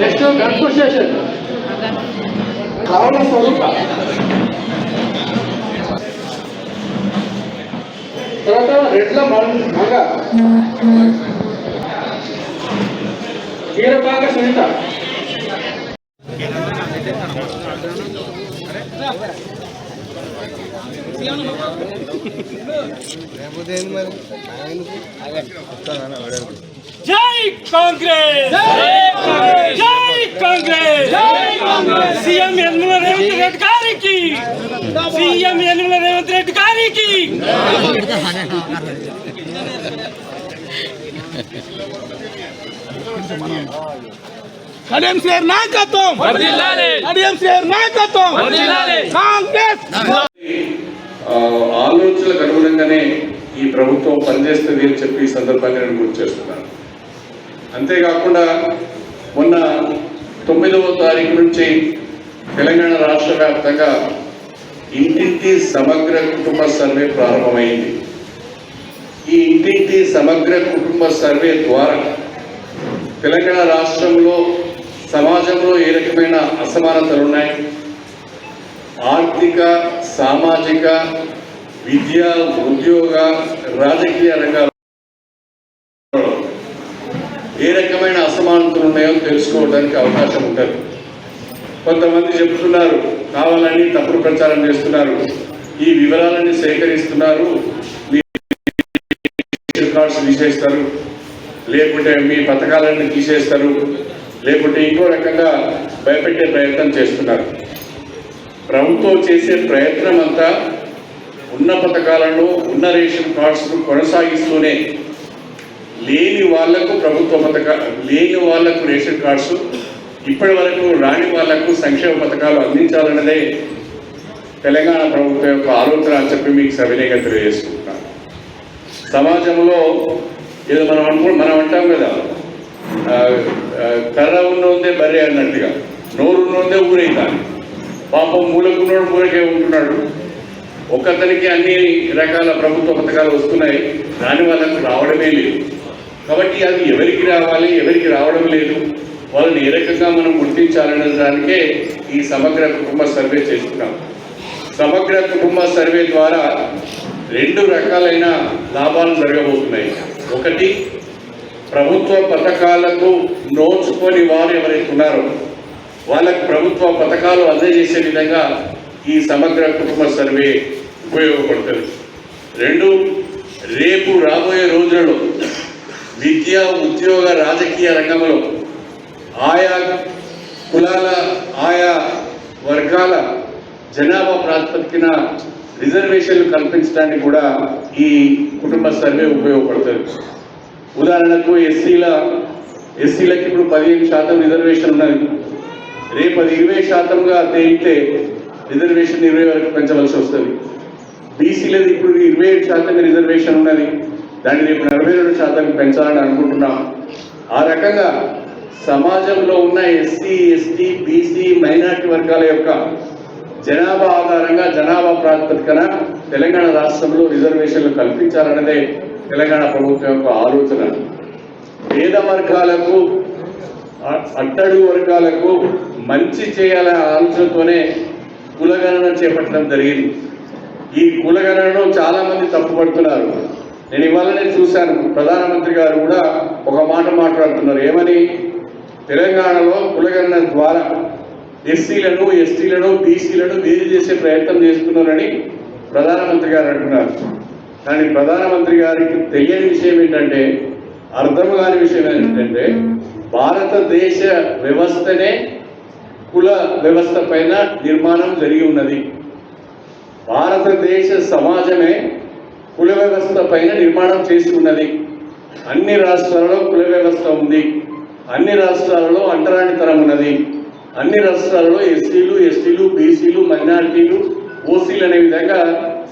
Next confuse Ravana స్వరూప తర్వాత రెడ్ల మగ కీరపాక సునీత జై కాంగ్రెస్! జై కాంగ్రెస్! సీఎం యనమల రేవంత్ రెడ్డి గారికి! సీఎం యనమల రేవంత్ రెడ్డి గారికి! కడియం శ్రేర్ నాయకత్వం! కడియం శ్రేర్ నాయకత్వం! కాంగ్రెస్! ఆలోచనలకు అనుగుణంగానే ఈ ప్రభుత్వం పనిచేస్తుంది అని చెప్పి ఈ సందర్భంగా నేను గుర్తు చేస్తున్నాను. అంతేకాకుండా మొన్న తొమ్మిదవ తారీఖు నుంచి తెలంగాణ రాష్ట్ర వ్యాప్తంగా ఇంటింటి సమగ్ర కుటుంబ సర్వే ప్రారంభమైంది. ఈ ఇంటింటి సమగ్ర కుటుంబ సర్వే ద్వారా తెలంగాణ రాష్ట్రంలో సమాజంలో ఏ రకమైన అసమానతలు ఉన్నాయి? ఆర్థిక సామాజిక విద్య ఉద్యోగ రాజకీయ రంగాల్లో ఏ రకమైన అసమానతలు ఉన్నాయో తెలుసుకోవడానికి అవకాశం ఉంటుంది. కొంతమంది చెప్తున్నారు కావాలని తప్పుడు ప్రచారం చేస్తున్నారు ఈ వివరాలన్నీ సేకరిస్తున్నారు మీ కార్డ్స్ తీసేస్తారు లేకుంటే మీ పథకాలన్నీ తీసేస్తారు లేకుంటే ఇంకో రకంగా భయపెట్టే ప్రయత్నం చేస్తున్నారు. ప్రభుత్వం చేసే ప్రయత్నం అంతా ఉన్న పథకాలను ఉన్న రేషన్ కార్డ్స్ను కొనసాగిస్తూనే లేని వాళ్ళకు ప్రభుత్వ పథకాలు లేని వాళ్ళకు రేషన్ కార్డ్స్ ఇప్పటి వరకు రాని వాళ్ళకు సంక్షేమ పథకాలు అందించాలన్నదే తెలంగాణ ప్రభుత్వం యొక్క ఆలోచన అని చెప్పి మీకు సవినయంగా తెలియజేసుకుంటున్నాను సమాజంలో ఏదో మనం అనుకో మనం అంటాం కదా కర్ర ఉన్న కర్ర ఉన్నోందే అన్నట్టుగా నోరు ఉన్నోందే ఊరైతాను పాపం మూలకున్నాడు మూలకే ఉంటున్నాడు. ఒక్కతనికి అన్ని రకాల ప్రభుత్వ పథకాలు వస్తున్నాయి. దాని వాళ్ళకు రావడమే లేదు. కాబట్టి అది ఎవరికి రావాలి ఎవరికి రావడం లేదు. వాళ్ళని ఏ రకంగా మనం గుర్తించాలనే దానికే ఈ సమగ్ర కుటుంబ సర్వే చేస్తున్నాం. సమగ్ర కుటుంబ సర్వే ద్వారా రెండు రకాలైన లాభాలు జరగబోతున్నాయి. ఒకటి ప్రభుత్వ పథకాలకు నోచుకొని వారు ఎవరైతే ఉన్నారో వాళ్ళకు ప్రభుత్వ పథకాలు అందజేసే విధంగా ఈ సమగ్ర కుటుంబ సర్వే ఉపయోగపడుతుంది. రెండు రేపు రాబోయే రోజులలో విద్య ఉద్యోగ రాజకీయ రంగంలో ఆయా కులాల ఆయా వర్గాల జనాభా ప్రాతిపదికన రిజర్వేషన్లు కల్పించడానికి కూడా ఈ కుటుంబ సర్వే ఉపయోగపడుతుంది. ఉదాహరణకు ఎస్సీల ఎస్సీలకి ఇప్పుడు పదిహేను శాతం రిజర్వేషన్ ఉన్నది. రేపు అది ఇరవై శాతంగా తేలితే రిజర్వేషన్ ఇరవై వరకు పెంచవలసి వస్తుంది. బీసీలది ఇప్పుడు ఇరవై ఏడు శాతంగా రిజర్వేషన్ ఉన్నది. దాన్ని రేపు నలభై రెండు శాతం పెంచాలని అనుకుంటున్నాం. ఆ రకంగా సమాజంలో ఉన్న ఎస్సీ ఎస్టీ బీసీ మైనార్టీ వర్గాల యొక్క జనాభా ఆధారంగా జనాభా ప్రాతిపదికన తెలంగాణ రాష్ట్రంలో రిజర్వేషన్లు కల్పించాలన్నదే తెలంగాణ ప్రభుత్వం యొక్క ఆలోచన. పేద వర్గాలకు అట్టడు అట్టడుగు వర్గాలకు మంచి చేయాలనే ఆలోచనతోనే కులగణన చేపట్టడం జరిగింది. ఈ కులగణనను చాలా మంది తప్పుపడుతున్నారు నేను ఇవాళనే చూశాను ప్రధానమంత్రి గారు కూడా ఒక మాట మాట్లాడుతున్నారు. ఏమని? తెలంగాణలో కులగణన ద్వారా ఎస్సీలను ఎస్టీలను బీసీలను వేరు చేసే ప్రయత్నం చేస్తున్నారని ప్రధానమంత్రి గారు అంటున్నారు. కానీ ప్రధానమంత్రి గారికి తెలియని విషయం ఏంటంటే అర్థం కాని విషయం ఏంటంటే భారతదేశ వ్యవస్థనే కుల వ్యవస్థ పైన నిర్మాణం జరిగి ఉన్నది. భారతదేశ సమాజమే కుల వ్యవస్థ పైన నిర్మాణం చేసి ఉన్నది. అన్ని రాష్ట్రాలలో కుల వ్యవస్థ ఉంది. అన్ని రాష్ట్రాలలో అంటరానితనం ఉన్నది. అన్ని రాష్ట్రాలలో ఎస్సీలు ఎస్టీలు బీసీలు మైనారిటీలు ఓసీలు అనే విధంగా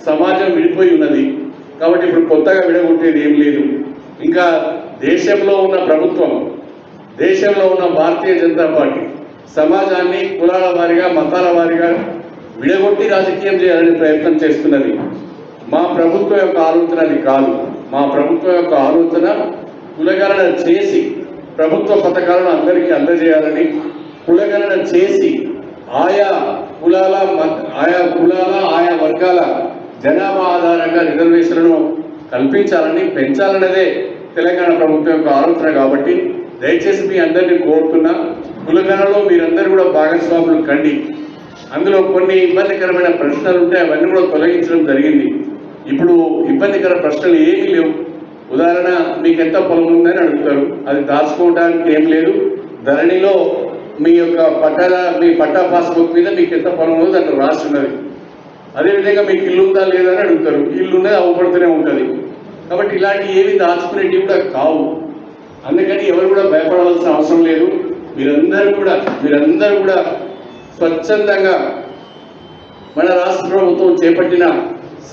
సమాజం విడిపోయి ఉన్నది. కాబట్టి ఇప్పుడు కొత్తగా విడగొట్టేది ఏం లేదు. ఇంకా దేశంలో ఉన్న ప్రభుత్వం దేశంలో ఉన్న భారతీయ జనతా పార్టీ సమాజాన్ని కులాల వారిగా మతాల వారిగా విడగొట్టి రాజకీయం చేయాలని ప్రయత్నం చేస్తున్నది. మా ప్రభుత్వం యొక్క ఆలోచన అది కాదు. మా ప్రభుత్వం యొక్క ఆలోచన కులగణన చేసి ప్రభుత్వ పథకాలను అందరికీ అందజేయాలని కులగణన చేసి ఆయా కులాల ఆయా కులాల ఆయా వర్గాల జనాభా ఆధారంగా రిజర్వేషన్లను కల్పించాలని పెంచాలన్నదే తెలంగాణ ప్రభుత్వం యొక్క ఆలోచన కాబట్టి దయచేసి మీ అందరినీ కోరుతున్నా. కులగణలో మీరందరూ కూడా భాగస్వాములు కండి. అందులో కొన్ని ఇబ్బందికరమైన ప్రశ్నలు ఉంటే అవన్నీ కూడా తొలగించడం జరిగింది. ఇప్పుడు ఇబ్బందికర ప్రశ్నలు ఏమీ లేవు. ఉదాహరణ మీకు ఎంత పొలం ఉందని అడుగుతారు. అది దాచుకోవడానికి ఏం లేదు. ధరణిలో మీ యొక్క పట్టాల మీ పట్టా పాస్బుక్ మీద మీకు ఎంత పొలం ఉందో దాంట్లో రాసి ఉన్నది. అదేవిధంగా మీకు ఇల్లు ఉందా లేదా అని అడుగుతారు. ఇల్లు ఉన్నది అవ్వబడుతూనే ఉంటుంది. కాబట్టి ఇలాంటి ఏవి దాచుకునేటివి కూడా కావు. అందుకని ఎవరు కూడా భయపడవలసిన అవసరం లేదు. మీరందరూ కూడా మీరందరూ కూడా స్వచ్ఛందంగా మన రాష్ట్ర ప్రభుత్వం చేపట్టిన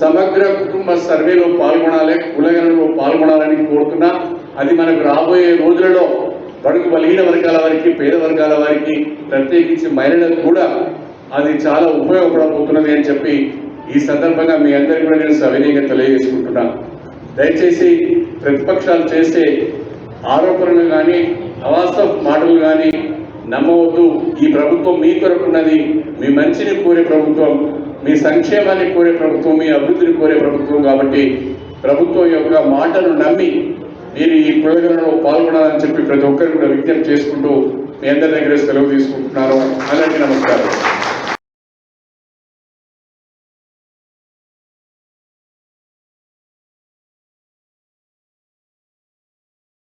సమగ్ర కుటుంబ సర్వేలో పాల్గొనాలి కులగణలో పాల్గొనాలని కోరుతున్నా. అది మనకు రాబోయే రోజులలో బడుగు బలహీన వర్గాల వారికి పేద వర్గాల వారికి ప్రత్యేకించి మహిళలకు కూడా అది చాలా ఉపయోగపడబోతున్నది అని చెప్పి ఈ సందర్భంగా మీ అందరికీ కూడా నేను సవినీయంగా తెలియజేసుకుంటున్నాను దయచేసి ప్రతిపక్షాలు చేసే ఆరోపణలు కానీ అవాస్తవ మాటలు కానీ నమ్మవద్దు. ఈ ప్రభుత్వం మీ కొరకున్నది. మీ మంచిని కోరే ప్రభుత్వం మీ సంక్షేమాన్ని కోరే ప్రభుత్వం మీ అభివృద్ధిని కోరే ప్రభుత్వం కాబట్టి ప్రభుత్వం యొక్క మాటను నమ్మి మీరు ఈ ప్రయోజనంలో పాల్గొనాలని చెప్పి ప్రతి ఒక్కరు కూడా విజ్ఞప్తి చేసుకుంటూ మీ అందరి దగ్గర సెలవు తీసుకుంటున్నారు అందరికీ నమస్కారం.